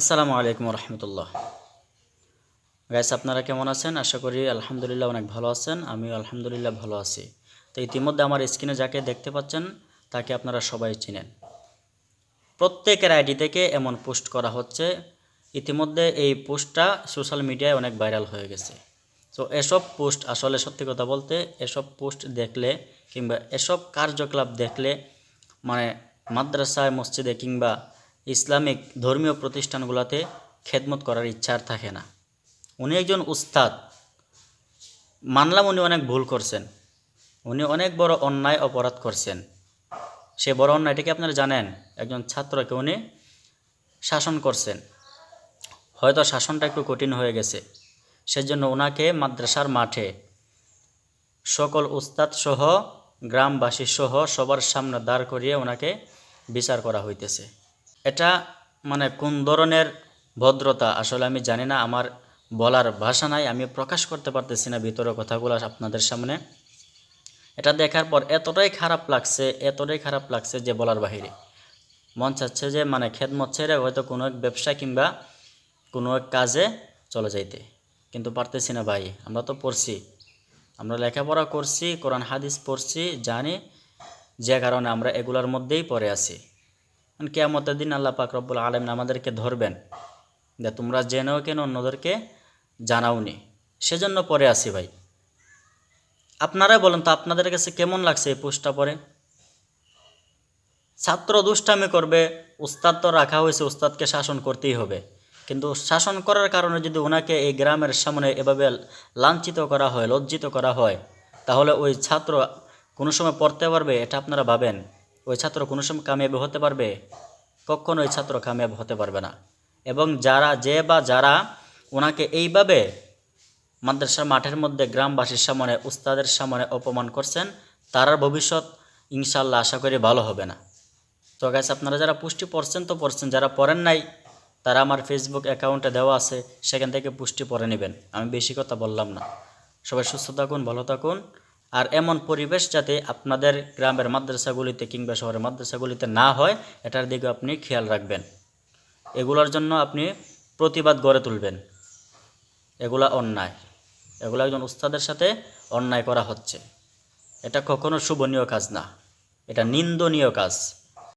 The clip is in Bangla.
আসসালামু আলাইকুম রহমতুল্লাহ গাইস আপনারা কেমন আছেন? আশা করি আলহামদুলিল্লাহ অনেক ভালো আছেন। আমিও আলহামদুলিল্লাহ ভালো আছি। তো ইতিমধ্যে আমার স্ক্রিনে যাকে দেখতে পাচ্ছেন, তাকে আপনারা সবাই চিনেন। প্রত্যেকের আইডি থেকে এমন পোস্ট করা হচ্ছে। ইতিমধ্যে এই পোস্টটা সোশ্যাল মিডিয়ায় অনেক ভাইরাল হয়ে গেছে। তো এসব পোস্ট আসলে সত্যি কথা বলতে, এসব পোস্ট দেখলে কিংবা এসব কার্যকলাপ দেখলে মানে মাদ্রাসায়, মসজিদে কিংবা ইসলামিক ধর্মীয় প্রতিষ্ঠানগুলোতে খেদমত করার ইচ্ছা আর থাকে না। উনি একজন উস্তাদ। মানলাম উনি অনেক ভুল করছেন। উনি অনেক বড় অন্যায় অপরাধ করছেন। সে বড় অন্যায়টাকে আপনারা জানেন? একজন ছাত্রকে উনি শাসন করছেন। হয়তো শাসনটা একটু কঠিন হয়ে গেছে। সেজন্য ওনাকে মাদ্রাসার মাঠে সকল উস্তাদ সহ, গ্রামবাসী সহ সবার সামনে দাঁড় করিয়ে ওনাকে বিচার করা হইতেছে। এটা মানে কোন ধরনের ভদ্রতা? আসলে আমি জানি না, আমার বলার ভাষা নাই, আমি প্রকাশ করতে পারতেছি না ভিতরে কথাগুলো আপনাদের সামনে। এটা দেখার পর এতটাই খারাপ লাগছে, এতটাই খারাপ লাগছে যে বলার বাহিরে। মন চাচ্ছে যে মানে খেদমত ছেড়ে হয়তো কোনো এক ব্যবসা কিংবা কোনো এক কাজে চলে যাইতে। কিন্তু পারতেছি না ভাই, আমরা তো পড়ছি। আমরা লেখাপড়া করছি, কোরআন, হাদিস পড়ছি, জানি যে কারণে আমরা এগুলোর মধ্যেই পড়ে আছি। কেয়ামতের দিন আল্লাহ পাক রব্বুল আলম আমাদেরকে ধরবেন। যে তোমরা জেনেও কেন অন্যদেরকে জানাওনি? সেজন্য পরে আসি ভাই। আপনারা বলেন তো আপনাদের কাছে কেমন লাগছে এই পোস্টটা পরে ছাত্র দুষ্টামি করবে, উস্তাদ তো রাখা হয়েছে, উস্তাদকে শাসন করতেই হবে। কিন্তু শাসন করার কারণে যদি ওনাকে এই গ্রামের সামনে এভাবে লাঞ্ছিত করা হয়, লজ্জিত করা হয়, তাহলে ওই ছাত্র কোনো সময় পড়তে পারবে, এটা আপনারা ভাবেন? ওই ছাত্র কোনো সময় কামিয়াব হতে পারবে? কখনো ওই ছাত্র কামিয়াব হতে পারবে না। এবং যারা যে বা যারা ওনাকে এইভাবে মাদ্রাসার মাঠের মধ্যে গ্রামবাসীর সামনে, উস্তাদের সামনে অপমান করছেন, তারার ভবিষ্যৎ ইনশাল্লাহ আশা করি ভালো হবে না। তো গাছ আপনারা যারা পুষ্টি পড়ছেন তো পড়ছেন, যারা পড়েন নাই, তারা আমার ফেসবুক অ্যাকাউন্টে দেওয়া আছে, সেখান থেকে পুষ্টি পড়ে নেবেন। আমি বেশি কথা বললাম না। সবাই সুস্থ থাকুন, ভালো থাকুন। আর এমন পরিবেশ যাতে আপনাদের গ্রামের মাদ্রাসাগুলিতে কিংবা শহরের মাদ্রাসাগুলিতে না হয়, এটার দিকে আপনি খেয়াল রাখবেন। এগুলোর জন্য আপনি প্রতিবাদ গড়ে তুলবেন। এগুলা অন্যায়। এগুলো একজন উস্তাদের সাথে অন্যায় করা হচ্ছে। এটা কখনো শুভনীয় কাজ না। এটা নিন্দনীয় কাজ।